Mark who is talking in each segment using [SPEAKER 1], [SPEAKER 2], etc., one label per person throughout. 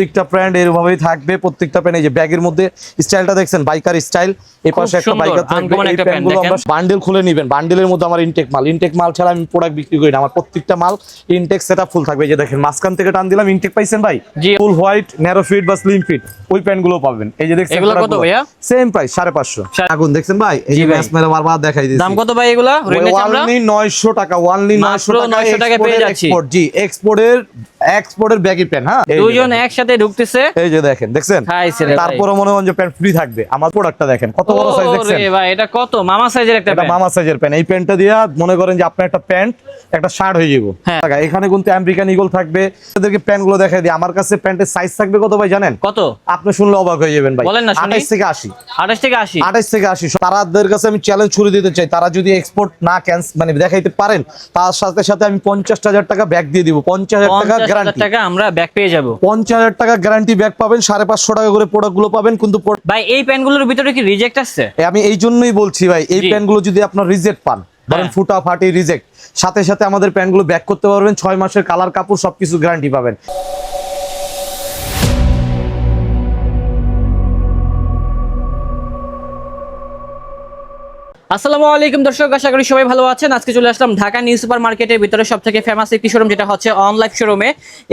[SPEAKER 1] প্রত্যেকটা প্যান্ট এরভাবেই থাকবে প্রত্যেকটা প্যান্ট এই যে ব্যাগের মধ্যে স্টাইলটা দেখছেন বাইকার স্টাইল এই পাশে একটা বাইকার থাকবে এই
[SPEAKER 2] একটা
[SPEAKER 1] প্যান্টগুলো আমরা বান্ডেল খুলে নেবেন বান্ডেলের মধ্যে আমার ইনটেক মাল ইনটেক মাল ছাড়া আমি প্রোডাক্ট বিক্রি করি না আমার প্রত্যেকটা মাল ইনটেক সেটআপ ফুল থাকবে এই যে দেখেন মাঝখান থেকে টান দিলাম ইনটেক পাইছেন ভাই? ফুল হোয়াইট ন্যারো ফিট বা স্লিম ফিট ওই প্যান্টগুলো পাবেন এই যে দেখছেন
[SPEAKER 2] এগুলো কত ভাইয়া?
[SPEAKER 1] সেম প্রাইস সাড়ে পাঁচশো।
[SPEAKER 2] সাড়ে-
[SPEAKER 1] আগুন দেখছেন ভাই? এই যে। ম্যাচ মেরে বারবার দেখাই দিচ্ছি
[SPEAKER 2] দাম কত ভাই এগুলা? চামড়া
[SPEAKER 1] ওয়ানলি 900 টাকা ওয়ানলি 900 টাকা
[SPEAKER 2] 900 টাকায় পেয়ে যাচ্ছি।
[SPEAKER 1] এক্সপোর্ট জি এক্সপোর্টের এক্সপোর্টের ব্যাগি প্যান হ্যাঁ?
[SPEAKER 2] দুজন একসাথে ঢুকতেছে।
[SPEAKER 1] এই যে দেখেন দেখছেন। তারপরে মনে হয় যে প্যান্ট ফ্রি থাকবে। আমার প্রোডাক্টটা দেখেন কত বড় সাইজ দেখছেন?
[SPEAKER 2] ভাই এটা কত? মামা সাইজের একটা প্যান্ট
[SPEAKER 1] মামা সাইজের প্যান্ট এই প্যান্টটা দিয়া মনে করেন যে আপনার একটা প্যান্ট একটা শার্ট হয়ে যাব
[SPEAKER 2] হ্যাঁ।
[SPEAKER 1] টাকা। এখানে কিন্তু আমেরিকান ইগল থাকবে। এদেরকে প্যান্টগুলো দেখাই দিই। আমার কাছে প্যান্টের সাইজ থাকবে কত ভাই জানেন?
[SPEAKER 2] কত?
[SPEAKER 1] আপনি শুনলে অবাক হয়ে যাবেন ভাই।
[SPEAKER 2] বলেন না,
[SPEAKER 1] 28 থেকে 80
[SPEAKER 2] আঠাশ থেকে আশি?
[SPEAKER 1] আঠাশ থেকে আশি। তারাদের কাছে আমি চ্যালেঞ্জ ছুড়ে দিতে চাই। তারা যদি এক্সপোর্ট না ক্যান্স মানে দেখাইতে পারেন তার সাথে সাথে আমি পঞ্চাশ হাজার টাকা ব্যাগ দিয়ে দিব। পঞ্চাশ হাজার টাকা
[SPEAKER 2] পঞ্চাশ হাজার টাকা আমরা ব্যাক পেয়ে যাব।
[SPEAKER 1] পঞ্চাশ হাজার টাকা গ্যারান্টি ব্যাগ পাবেন সাড়ে পাঁচশো টাকা করে প্রোডাক্টগুলো পাবেন কিন্তু
[SPEAKER 2] ভাই এই প্যান্টগুলোর ভিতরে কি রিজেক্ট
[SPEAKER 1] আছে আমি এই জন্যই বলছি ভাই এই যদি আপনার রিজেক্ট পান ধরেন
[SPEAKER 2] হ্যাঁ।
[SPEAKER 1] ফুটা ফাটি রিজেক্ট সাথে সাথে আমাদের প্যান্টগুলো ব্যাক করতে পারবেন ছয় মাসের কালার কাপড় সবকিছু গ্যারান্টি পাবেন।
[SPEAKER 2] আসসালামু আলাইকুম দর্শক আশা করি সবাই ভালো আছেন। আজকে চলে আসলাম ঢাকা নিউ সুপার মার্কেটের ভিতরে সব থেকে ফেমাস একটি শোরুম যেটা হচ্ছে অনলাইন শোরুমে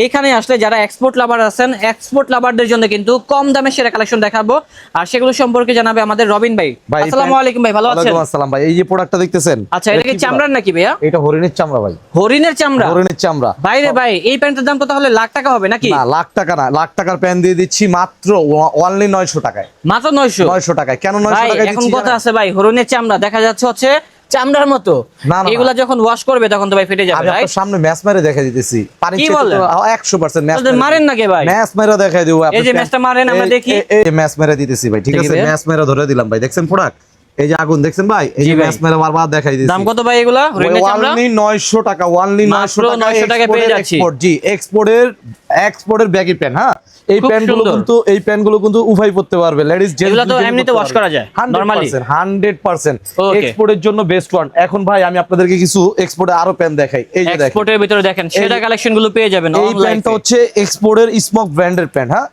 [SPEAKER 2] এখানে আসলে যারা এক্সপোর্ট লাভার আছেন এক্সপোর্ট লাভারদের জন্য কিন্তু কম দামে সেরা কালেকশন দেখাবো। আর সেগুলো সম্পর্কে জানাবে আমাদের রবিন ভাই। আসসালামু আলাইকুম ভাই ভালো আছেন?
[SPEAKER 1] আসসালাম ভাই এই যে প্রোডাক্টটা দেখতেছেন?
[SPEAKER 2] আচ্ছা এটা কি চামড়ার নাকি ভাইয়া?
[SPEAKER 1] এটা হরিণের চামড়া ভাই।
[SPEAKER 2] হরিণের চামড়া?
[SPEAKER 1] হরিণের চামড়া।
[SPEAKER 2] ভাই রে ভাই এই প্যান্টের দাম তো তাহলে লাখ টাকা হবে নাকি?
[SPEAKER 1] না লাখ টাকা না লাখ টাকার প্যান্ট দিয়ে দিচ্ছি মাত্র অনলি নয়শো টাকায়।
[SPEAKER 2] মাত্র নয়শো?
[SPEAKER 1] নয়শো টাকায়। কেন নয়শো
[SPEAKER 2] ভাই
[SPEAKER 1] টাকায়
[SPEAKER 2] এখন কথা আছে ভাই হরিণের চামড়া। দেখা যাচ্ছে হচ্ছে চামড়ার মতো।
[SPEAKER 1] না, না,
[SPEAKER 2] এগুলা যখন ওয়াশ করবে তখন তো ভাই ফেটে যাবে
[SPEAKER 1] আমি সামনে ম্যাচ মেরে দেখা দিতেছি। পানি
[SPEAKER 2] কি বলেন?
[SPEAKER 1] একশো পার্সেন্ট ম্যাচ
[SPEAKER 2] তাহলে মারেন নাকি ভাই?
[SPEAKER 1] ম্যাচ মেরে দেখাই দিব
[SPEAKER 2] এই যে ম্যাচটা মারেন, আমরা দেখি।
[SPEAKER 1] এই ম্যাচ মেরে দিতেছি ভাই ঠিক আছে? ম্যাচ মেরে ধরে দিলাম ভাই দেখছেন প্রোডাক্ট এই যে আগুন দেখছেন ভাই? এই যে ম্যাচ মেরে বারবার দেখাই দিতেছি।
[SPEAKER 2] দাম কত ভাই এগুলা? হরিণের চামড়া?
[SPEAKER 1] ওয়ানলি 900 টাকা ওয়ানলি
[SPEAKER 2] মাত্র
[SPEAKER 1] 900 টাকা
[SPEAKER 2] 900 টাকায় পেয়ে যাচ্ছি।
[SPEAKER 1] এক্সপোর্ট জি এক্সপোর্টের এক্সপোর্টের ব্যাগি প্যান হ্যাঁ? এই
[SPEAKER 2] খুব প্যান্টগুলো
[SPEAKER 1] কিন্তু এই প্যান্টগুলো কিন্তু উভয় পড়তে পারবে। লেডিস
[SPEAKER 2] এগুলো তো এমনিতে করা যায়,
[SPEAKER 1] এক্সপোর্টের জন্য বেস্ট ওয়ান এখন ভাই আমি আপনাদেরকে কিছু এক্সপোর্টে আরও প্যান দেখাই। এই যে দেখেন।
[SPEAKER 2] এক্সপোর্টের ভিতরে দেখেন সেটা
[SPEAKER 1] এই-
[SPEAKER 2] কালেকশনগুলো পেয়ে যাবেন
[SPEAKER 1] এই
[SPEAKER 2] অনলাইন
[SPEAKER 1] প্যান্টটা হচ্ছে এক্সপোর্টের স্মোক ব্র্যান্ডের প্যান্ট হ্যাঁ?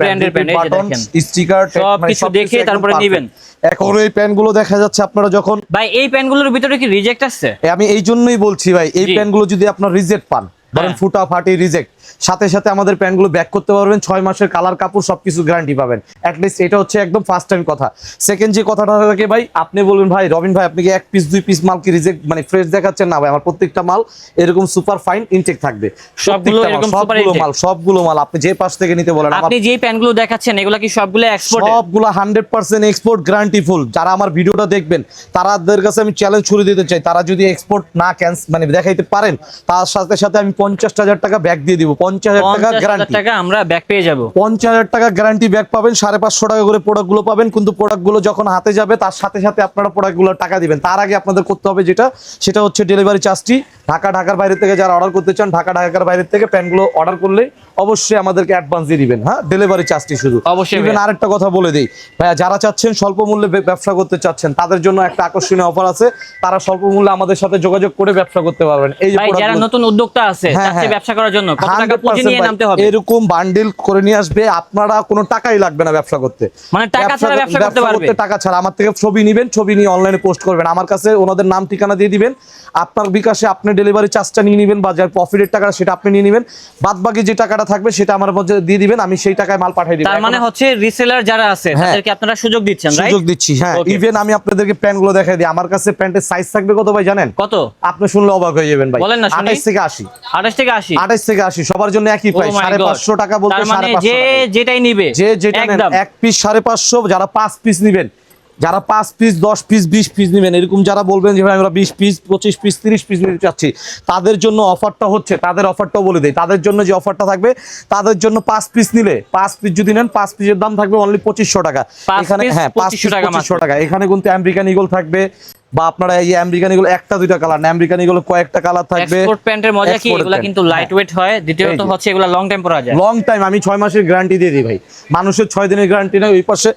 [SPEAKER 2] Brand এর pant, এই যে
[SPEAKER 1] বাটন
[SPEAKER 2] দেখেন।
[SPEAKER 1] স্টিকার
[SPEAKER 2] সবকিছু দেখে তারপরে নিবেন।
[SPEAKER 1] এখন এই প্যান্টগুলো দেখা যাচ্ছে আপনারা যখন
[SPEAKER 2] ভাই এই প্যান্টগুলোর ভিতরে কি রিজেক্ট আসছে?
[SPEAKER 1] এ আমি এই জন্যই বলছি ভাই এই
[SPEAKER 2] জি।
[SPEAKER 1] প্যান্টগুলো যদি আপনার রিজেক্ট পান ধরেন
[SPEAKER 2] হ্যাঁ।
[SPEAKER 1] ফুটা ফাটি রিজেক্ট সাথে সাথে আমাদের প্যান্টগুলো ব্যাক করতে পারবেন ছয় মাসের কালার কাপড় সবকিছু গ্যারান্টি পাবেন। লিস্ট এটা হচ্ছে একদম ফার্স্ট টাইম কথা। সেকেন্ড যে কথাটা থাকে ভাই আপনি বলবেন ভাই রবিন ভাই আপনি কি এক পিস দুই পিস মাল কি রিজেক্ট মানে ফ্রেশ দেখাচ্ছেন? না ভাই আমার প্রত্যেকটা মাল এরকম সুপার ফাইন ইনটেক থাকবে।
[SPEAKER 2] সবগুলো
[SPEAKER 1] মাল, সবগুলো মাল সবগুলো মাল আপনি যে পাশ থেকে নিতে বলেন
[SPEAKER 2] আপনি যেই প্যান্টগুলো দেখাচ্ছেন এগুলা কি সবগুলো এক্সপোর্ট
[SPEAKER 1] সবগুলো hundred percent export guarantee full যারা আমার ভিডিওটা দেখবেন তারাদের কাছে আমি চ্যালেঞ্জ ছুড়ে দিতে চাই। তারা যদি এক্সপোর্ট না ক্যান্স মানে দেখাইতে পারেন তার সাথে সাথে আমি পঞ্চাশ হাজার টাকা ব্যাক দিয়ে দিব। পঞ্চাশ হাজার টাকা
[SPEAKER 2] পঞ্চাশ হাজার
[SPEAKER 1] গ্যারান্টি
[SPEAKER 2] টাকা আমরা ব্যাক পেয়ে যাব।
[SPEAKER 1] পঞ্চাশ হাজার টাকা গ্যারান্টি ব্যাগ পাবেন সাড়ে পাঁচশো টাকা করে প্রোডাক্টগুলো পাবেন কিন্তু প্রোডাক্টগুলো যখন হাতে যাবে তার সাথে সাথে আপনারা প্রোডাক্টগুলো টাকা দিবেন। তার আগে আপনাদের করতে হবে যেটা সেটা হচ্ছে ডেলিভারি চার্জটি ঢাকা ঢাকার বাইরে থেকে যারা অর্ডার করতে চান ঢাকা ঢাকার বাইরে থেকে প্যান্টগুলো অর্ডার করলে অবশ্যই আমাদেরকে অ্যাডভান্স দিয়ে দিবেন। হ্যাঁ ডেলিভারি চার্জটি শুধু।
[SPEAKER 2] অবশ্যই ভাইয়া।
[SPEAKER 1] আরেকটা কথা বলে দিই। ভাইয়া যারা চাচ্ছেন স্বল্প মূল্যে ব্যবসা করতে চাচ্ছেন তাদের জন্য একটা আকর্ষণীয় অফার আছে। তারা স্বল্প মূল্যে আমাদের সাথে যোগাযোগ করে ব্যবসা করতে পারবেন। এই যে
[SPEAKER 2] যারা নতুন উদ্যোক্তা আছে
[SPEAKER 1] হ্যাঁ,
[SPEAKER 2] চাচ্ছে
[SPEAKER 1] হ্যাঁ।
[SPEAKER 2] ব্যবসা করার জন্য কত টাকা পুঁজি নিয়ে নামতে হবে?
[SPEAKER 1] এরকম বান্ডিল করে নিয়ে আসবে আপনারা কোনো টাকাই লাগবে না ব্যবসা করতে।
[SPEAKER 2] মানে টাকা ছাড়া ব্যবসা করতে পারবে?
[SPEAKER 1] টাকা ছাড়া। আমার থেকে ছবি নিবেন ছবি নিয়ে অনলাইনে পোস্ট করবেন। আমার কাছে ওনাদের নাম ঠিকানা দিয়ে দিবেন। আপনার বিকাশে আপনি ডেলিভারি চার্জটা নিয়ে নেবেন বা যার প্রফিটের টাকা সেটা আপনি নিয়ে নেবেন। বাদ বাকি যে টাকাটা থাকবে সেটা আমার মধ্যে দিয়ে দিবেন আমি সেই টাকায় মাল পাঠিয়ে দিব।
[SPEAKER 2] তার মানে হচ্ছে রিসেলার যারা আছে
[SPEAKER 1] হ্যাঁ।
[SPEAKER 2] তাদেরকে আপনারা সুযোগ দিচ্ছেন রাইট
[SPEAKER 1] সুযোগ দিচ্ছি হ্যাঁ. ইভেন আমি আপনাদেরকে প্যান্টগুলো দেখাই দিই। আমার কাছে প্যান্টের সাইজ থাকবে কত ভাই জানেন?
[SPEAKER 2] কত?
[SPEAKER 1] আপনি শুনলে অবাক হয়ে যাবেন ভাই।
[SPEAKER 2] বলেন না, শুনি।
[SPEAKER 1] আঠাশ থেকে আশি।
[SPEAKER 2] আঠাশ থেকে আশি?
[SPEAKER 1] আঠাশ থেকে আশি সবার জন্য একই প্রাইস
[SPEAKER 2] my
[SPEAKER 1] সাড়ে
[SPEAKER 2] God.
[SPEAKER 1] পাঁচশো টাকা বলতে
[SPEAKER 2] তার
[SPEAKER 1] সাড়ে
[SPEAKER 2] মানে
[SPEAKER 1] পাঁচশো
[SPEAKER 2] যে যেটাই নিবে
[SPEAKER 1] যে যেটা নেন এক পিস সাড়ে পাঁচশো যারা পাঁচ পিস নিবেন যারা পাঁচ পিস দশ পিস বিশ পিস নেবেন এরকম যারা বলবেন যে ভাই আমরা বিশ পিস পঁচিশ পিস তিরিশ পিস নিতে চাচ্ছি। তাদের জন্য অফারটা হচ্ছে তাদের অফারটাও বলে দেয় তাদের জন্য যে অফারটা থাকবে তাদের জন্য পাঁচ পিস নিলে পাঁচ পিস যদি নেন পাঁচ পিসের দাম থাকবে অনলি পঁচিশশো টাকা। এখানে হ্যাঁ পাঁচশো
[SPEAKER 2] টাকা পাঁচশো
[SPEAKER 1] টাকা। এখানে কিন্তু আমেরিকান ইগল থাকবে বা আপনারা এই আমেরিকান এগুলো একটা দুইটা কালার না আমেরিকান এগুলো কয়েকটা কালার থাকবে
[SPEAKER 2] এক্সপোর্ট প্যান্টের মজা কি? এগুলো কিন্তু লাইট
[SPEAKER 1] হ্যাঁ।
[SPEAKER 2] ওয়েট হয়। দ্বিতীয়ত হচ্ছে এগুলা লং টাইম পরা যায়।
[SPEAKER 1] লং টাইম আমি 6 মাসের গ্যারান্টি দিয়ে দিই ভাই। মানুষের 6 দিনের গ্যারান্টি না ওই পাশে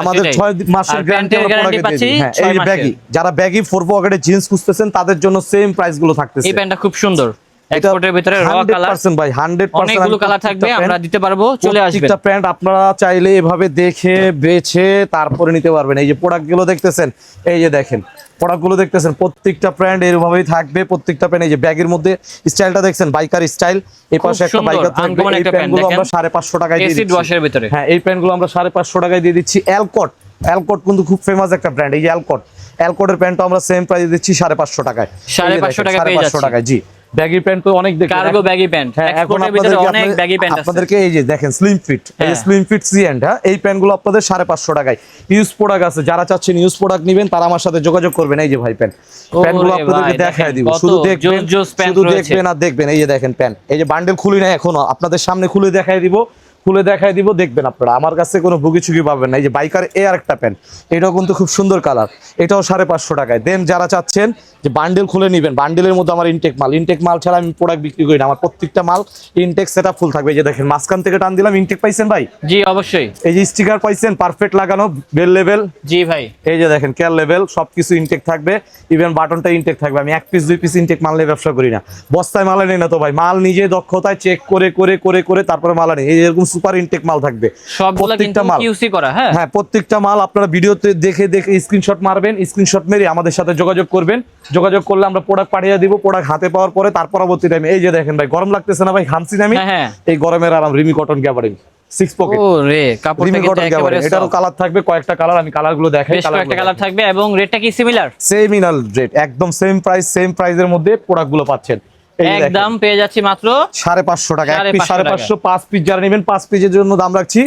[SPEAKER 1] আমাদের
[SPEAKER 2] সেটাই।
[SPEAKER 1] ছয় মাসের গ্যারান্টি
[SPEAKER 2] আমরা guarantee পাচ্ছি
[SPEAKER 1] এই ব্যাগি যারা ব্যাগি ফোর পকেটে জিন্স খুঁজতেছেন তাদের জন্য সেম প্রাইসগুলো থাকতেছে।
[SPEAKER 2] এই প্যান্টটা খুব সুন্দর। এক্সপোর্টের ভিতরে র কালার
[SPEAKER 1] 100% ভাই 100%
[SPEAKER 2] অনেকগুলো কালার থাকবে আমরা দিতে পারব চলে আসবে।
[SPEAKER 1] প্রত্যেকটা প্যান্ট আপনারা চাইলে এভাবে দেখে বেছে তারপরে নিতে পারবেন। এই যে প্রোডাক্টগুলো দেখতেছেন এই যে দেখেন প্রোডাক্টগুলো দেখতেছেন প্রত্যেকটা প্যান্ট এরভাবেই থাকবে প্রত্যেকটা প্যান্ট এই যে ব্যাগের মধ্যে স্টাইলটা দেখছেন বাইকার স্টাইল এই পাশে একটা বাইকার থাকবে এই
[SPEAKER 2] একটা প্যান্টগুলো
[SPEAKER 1] আমরা
[SPEAKER 2] দেখেন।
[SPEAKER 1] সাড়ে পাঁচশো টাকায় দিয়ে দিচ্ছি।
[SPEAKER 2] ওয়াশের ভিতরে।
[SPEAKER 1] হ্যাঁ এই প্যান্টগুলো আমরা সাড়ে পাঁচশো টাকায় দিয়ে দিচ্ছি অ্যালকট অ্যালকট কিন্তু খুব ফেমাস একটা ব্র্যান্ড এই যে অ্যালকট অ্যালকটের প্যান্টটা আমরা সেম প্রাইসে দিচ্ছি সাড়ে পাঁচশো টাকায়।
[SPEAKER 2] সাড়ে
[SPEAKER 1] এই যে
[SPEAKER 2] পাঁচশো
[SPEAKER 1] দেখেন,
[SPEAKER 2] টাকায়
[SPEAKER 1] সাড়ে
[SPEAKER 2] পেয়ে
[SPEAKER 1] পাঁচশো
[SPEAKER 2] যাচ্ছি।
[SPEAKER 1] টাকায় জি। ব্যাগি প্যান্ট তো অনেক দেখবেন
[SPEAKER 2] কার্গো ব্যাগি প্যান্ট
[SPEAKER 1] হ্যাঁ এখন আপনাদের
[SPEAKER 2] অনেক ব্যাগি প্যান্ট আছে।
[SPEAKER 1] আপনাদেরকে এই যে দেখেন স্লিম ফিট এই। স্লিম ফিট সি এন্ড হ্যাঁ এই প্যান্টগুলো আপনাদের সাড়ে পাঁচশো টাকায়। ইউজ প্রোডাক্ট আছে যারা চাচ্ছেন ইউজ প্রোডাক্ট নেবেন তারা আমার সাথে যোগাযোগ করবেন এই যে ভাই প্যান্ট প্যান্টগুলো আপনাদেরকে দেখায় দিব শুধু দেখবেন শুধু দেখবেন আর দেখবেন এই যে দেখেন প্যান্ট এই যে বান্ডেল খুলি না এখনও আপনাদের সামনে খুলে দেখায় দিব। খুলে দেখায় দিব দেখবেন আপনারা। আমার কাছে কোনো ভুগি চুগি পাবেন না। এই যে বাইকার এ আর একটা প্যান্ট এটাও কিন্তু খুব সুন্দর কালার। এটাও সাড়ে পাঁচশো টাকায়। দেন যারা চাচ্ছেন যে বান্ডেল খুলে নেবেন বান্ডেলের মধ্যে আমার ইনটেক মাল। ইনটেক মাল ছাড়া আমি প্রোডাক্ট বিক্রি করি না। আমার প্রত্যেকটা মাল ইনটেক সেটা ফুল থাকবে। এই যে দেখেন মাঝখান থেকে টান দিলাম। ইনটেক পাইছেন ভাই?
[SPEAKER 2] জি অবশ্যই।
[SPEAKER 1] এই যে স্টিকার পাইছেন পারফেক্ট লাগানো বেল লেভেল
[SPEAKER 2] জি ভাই।
[SPEAKER 1] এই যে দেখেন কেয়ার লেভেল সবকিছু ইনটেক থাকবে। ইভেন বাটনটা ইনটেক থাকবে। আমি এক পিস দুই পিস ইনটেক মাল নিয়ে ব্যবসা করি না। বস্তায় মাল নেই না তো ভাই। মাল নিজে দক্ষতায় চেক করে করে করে করে তারপরে মাল আনি। এই এরকম সুপার ইনটেক মাল থাকবে। প্রত্যেকটা মাল।
[SPEAKER 2] কিউসি করা হ্যাঁ?
[SPEAKER 1] হ্যাঁ প্রত্যেকটা মাল আপনারা ভিডিওতে দেখে দেখে স্ক্রিনশট মারবেন স্ক্রিনশট মেরে আমাদের সাথে যোগাযোগ করবেন। যোগাযোগ করলে আমরা প্রোডাক্ট পাঠিয়ে দিব প্রোডাক্ট হাতে পাওয়ার পরে তার পরবর্তী টাইমে এই যে দেখেন ভাই গরম লাগতেছে না ভাই ঘামছি না আমি।
[SPEAKER 2] হ্যাঁ, হ্যাঁ।
[SPEAKER 1] এই গরমের আরাম রিমি কটন গ্যাবারিং সিক্স পকেট
[SPEAKER 2] ও রে কাপড়টা
[SPEAKER 1] রিমি
[SPEAKER 2] কিন্তু একেবারে
[SPEAKER 1] এটারও কালার থাকবে কয়েকটা কালার আমি কালারগুলো দেখাই
[SPEAKER 2] কয়েকটা কালার থাকবে এবং রেটটা কি সিমিলার
[SPEAKER 1] সেমিনাল রেট একদম সেম প্রাইস সেম প্রাইসের মধ্যে প্রোডাক্টগুলো পাচ্ছেন।
[SPEAKER 2] একদম পেয়ে যাচ্ছি মাত্র
[SPEAKER 1] সাড়ে পাঁচশো টাকা
[SPEAKER 2] সাড়ে পাঁচশো
[SPEAKER 1] পাঁচশো পাঁচ পিস যারা নেবেন পাঁচ পিসের জন্য দাম রাখছি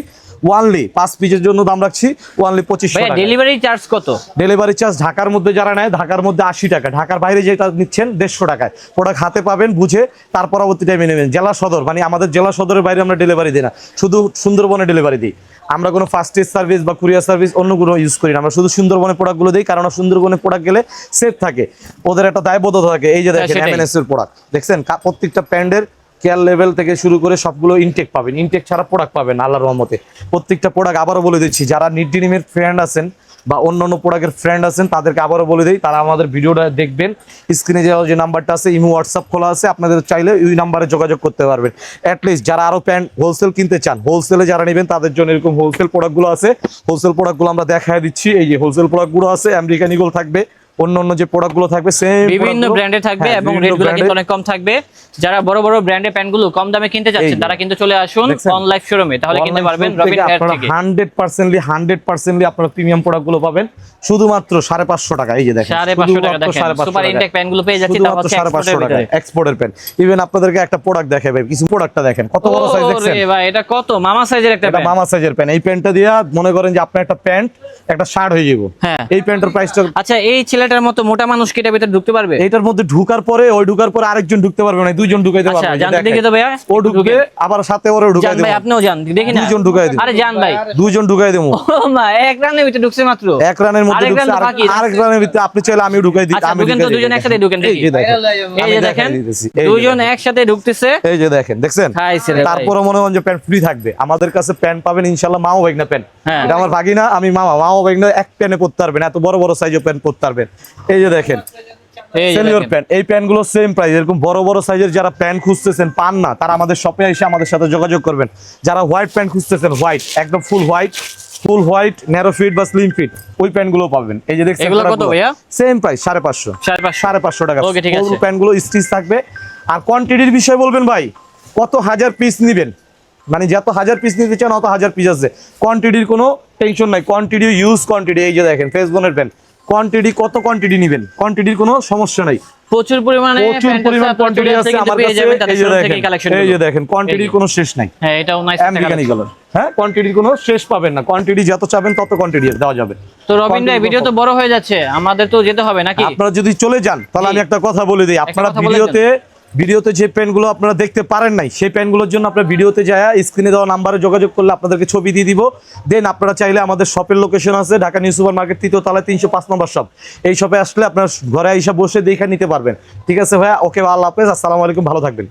[SPEAKER 1] ওয়ানলি পাঁচ পিসের জন্য দাম রাখছি। ওয়ানলি টাকা
[SPEAKER 2] ডেলিভারি চার্জ কত?
[SPEAKER 1] ডেলিভারি চার্জ ঢাকার মধ্যে যারা নেয় ঢাকার মধ্যে আশি টাকা। ঢাকার বাইরে যেটা নিচ্ছেন দেড়শো টাকায়। প্রোডাক্ট হাতে পাবেন বুঝে তার পরবর্তী টাইমে নেবেন। জেলা সদর মানে আমাদের জেলা সদরের বাইরে আমরা ডেলিভারি দিই না। শুধু সুন্দরবনে ডেলিভারি দিই। আমরা কোনো ফার্স্ট এজ সার্ভিস বা কুরিয়ার সার্ভিস অন্য কোনো ইউজ করি না। আমরা শুধু সুন্দরবনের প্রোডাক্টগুলো দিই কারণ সুন্দরবনে প্রোডাক্ট গেলে সেফ থাকে। ওদের একটা দায়বদ্ধতা থাকে। এই যে দেখেন এমএনএস এর প্রোডাক্ট দেখছেন? প্রত্যেকটা প্যান্ডের কেয়ার লেভেল থেকে শুরু করে সবগুলো ইনটেক পাবেন। ইনটেক ছাড়া প্রোডাক্ট পাবেন আল্লাহর রহমতে। প্রত্যেকটা প্রোডাক্ট আবারও বলে দিচ্ছি, যারা নিট ডিনিমের ফ্রেন্ড আছেন বা অন্য অন্য প্রোডাক্টের ফ্রেন্ড আছেন, তাদেরকে আবারও বলে দিই, তারা আমাদের ভিডিওটা দেখবেন। স্ক্রিনে যাওয়া যে নাম্বারটা আছে, ইমো হোয়াটসঅ্যাপ খোলা আছে, আপনাদের চাইলে ওই নাম্বারে যোগাযোগ করতে পারবেন। অ্যাটলিস্ট যারা আরও প্যান্ট হোলসেল কিনতে চান হোলসেলে যারা নেবেন, তাদের জন্য এরকম হোলসেল প্রোডাক্টগুলো আছে। হোলসেল প্রোডাক্টগুলো আমরা দেখায় দিচ্ছি, এই যে হোলসেল প্রোডাক্টগুলো আছে আমেরিকান ইগল থাকবে। অন্য অন্য যে প্রোডাক্টগুলো থাকবে সেম
[SPEAKER 2] বিভিন্ন ব্র্যান্ডে থাকবে
[SPEAKER 1] হ্যাঁ,
[SPEAKER 2] এবং রেটগুলো কিন্তু অনেক কম থাকবে। যারা বড় বড় ব্র্যান্ডের প্যান্টগুলো কম দামে কিনতে যাচ্ছেন তারা কিন্তু চলে আসুন? অন লাইফ শোরুমে তাহলে কিনতে পারবেন রবিন হেয়ার থেকে
[SPEAKER 1] হান্ড্রেড পার্সেন্টলি হান্ড্রেড পার্সেন্টলি আপনারা প্রিমিয়াম প্রোডাক্টগুলো পাবেন। শুধুমাত্র সাড়ে পাঁচশো টাকা এই যে দেখেন
[SPEAKER 2] সাড়ে পাঁচশো টাকা দেখেন সুপার ইনটেক প্যান্টগুলো পেয়ে যাচ্ছি তাও হচ্ছে
[SPEAKER 1] সাড়ে পাঁচশো
[SPEAKER 2] এক্সপোর্টের
[SPEAKER 1] টাকা
[SPEAKER 2] ভিতরে
[SPEAKER 1] এক্সপোর্টের প্যান্ট। ইভেন আপনাদেরকে একটা প্রোডাক্ট দেখাবে কিছু প্রোডাক্টটা দেখেন কত বড় সাইজ দেখছেন?
[SPEAKER 2] ওরে ভাই এটা কত? মামা সাইজের একটা প্যান্ট।
[SPEAKER 1] মামা সাইজের প্যান্ট। এই প্যান্টটা দিয়া মনে করেন যে আপনার একটা প্যান্ট একটা শার্ট হয়ে যাব
[SPEAKER 2] হ্যাঁ।
[SPEAKER 1] এই প্যান্টের প্রাইসটা
[SPEAKER 2] আচ্ছা এই ছেলেটার মতো মোটা মানুষ কি এটার ভিতরে ঢুকতে পারবে?
[SPEAKER 1] এইটার মধ্যে ঢুকার পরে ওই ঢুকার পরে আরেকজন ঢুকতে পারবে না দুইজন ঢুকাইতে
[SPEAKER 2] আচ্ছা
[SPEAKER 1] পারবে যে
[SPEAKER 2] জান। দেখি তো ভাইয়া।
[SPEAKER 1] ও ঢুকবে আবার সাথে ওরে ঢুকাই
[SPEAKER 2] জান ভাই আপনিও জান দেখি না।
[SPEAKER 1] দুইজন ঢুকাই দেবো।
[SPEAKER 2] আরে জান ভাই।
[SPEAKER 1] দুইজন ঢুকাই দেবো।
[SPEAKER 2] ও মা এক রানে ভিতরে ঢুকছে মাত্র।
[SPEAKER 1] এক রানের মধ্যে ঢুকছে আরেক- রানের ভিতরে আপনি চাইলে আমি ঢুকাই দিই
[SPEAKER 2] আচ্ছা
[SPEAKER 1] আমি
[SPEAKER 2] ঢুকেন তো
[SPEAKER 1] ঢুকাই দিই,
[SPEAKER 2] দুজন একসাথে ঢুকেন
[SPEAKER 1] এই
[SPEAKER 2] দেখি।
[SPEAKER 1] যে দেখেন
[SPEAKER 2] এই যে দেখেন
[SPEAKER 1] দেখেন।
[SPEAKER 2] একসাথে ঢুকতেছে।
[SPEAKER 1] এই যে দেখেন দেখছেন?
[SPEAKER 2] ভাই।
[SPEAKER 1] তারপরে মনে হয় যে প্যান্ট ফ্রি থাকবে। আমাদের কাছে প্যান্ট পাবেন ইনশাল্লাহ মাও বাইক না প্যান্ট।
[SPEAKER 2] হ্যাঁ।
[SPEAKER 1] এটা আমার ভাগি না আমি মামা মাও বাইক না এক প্যান্টে পরতে পারবেন এত বড় বড় সাইজের প্যান্ট পরতে পারবেন এই যে দেখেন সেলিওর প্যান্ট এই প্যান্টগুলো সেম প্রাইস এরকম বড় বড় সাইজের যারা প্যান্ট খুঁজতেছেন পান না তারা আমাদের শপে এসে আমাদের সাথে যোগাযোগ করবেন। যারা হোয়াইট প্যান্ট খুঁজতেছেন হোয়াইট একদম full white full white narrow fit বা স্লিম ফিট ওই প্যান্টগুলো পাবেন। এই যে দেখছেন
[SPEAKER 2] এগুলো কত ভাইয়া?
[SPEAKER 1] সেম প্রাইস সাড়ে পাঁচশো।
[SPEAKER 2] সাড়ে পাঁচশো।
[SPEAKER 1] টাকা।
[SPEAKER 2] Okay,
[SPEAKER 1] প্যান্টগুলো স্টিচ থাকবে। আর কোয়ান্টিটির বিষয় বলবেন ভাই কত হাজার পিস নিবেন? মানে যত হাজার পিস নিতে চান অত হাজার পিস আছে। কোয়ান্টিটির কোনো টেনশন নাই। কোয়ান্টিটি ইউজ কোয়ান্টিটি এই যে দেখেন ফেসবনের প্যান্ট কোয়ান্টিটি কত কোয়ান্টিটি নিবেন? কোয়ান্টিটির কোনো সমস্যা নাই।
[SPEAKER 2] প্রচুর পরিমাণে
[SPEAKER 1] প্রচুর পরিমাণে কোয়ান্টিটি আছে আমার কাছে। এই যে দেখেন
[SPEAKER 2] কালেকশন
[SPEAKER 1] এই যে দেখেন কোয়ান্টিটির কোনো শেষ নাই।
[SPEAKER 2] হ্যাঁ এটাও নাইস
[SPEAKER 1] আমেরিকান কালার হ্যাঁ? কোয়ান্টিটির কোনো শেষ পাবেন না। কোয়ান্টিটি যত চাবেন তত কোয়ান্টিটি দেওয়া যাবে।
[SPEAKER 2] তো রবিন ভাই ভিডিও তো বড় হয়ে যাচ্ছে। আমাদের তো যেতে হবে নাকি?
[SPEAKER 1] আপনারা যদি চলে যান তাহলে আমি একটা কথা বলে দিই। আপনারা ভিডিওতে ভিডিওতে যে পেনগুলো আপনারা দেখতে পারেন নাই, সেই পেনগুলোর জন্য আপনার ভিডিওতে যায়, স্ক্রিনে দেওয়া নাম্বারে যোগাযোগ করলে আপনাদেরকে ছবি দিয়ে দিব। দেন আপনারা চাইলে আমাদের শপের লোকেশন আছে, ঢাকা নিউ সুপার মার্কেট তৃতীয় তলায় তিনশো পাঁচ নম্বর শপ এই শপে আসলে আপনার ঘরে এসে বসে দেখে নিতে পারবেন। ঠিক আছে ভাইয়া? ওকে আল্লাহ হাফেজ, আসসালামু আলাইকুম, ভালো থাকবেন।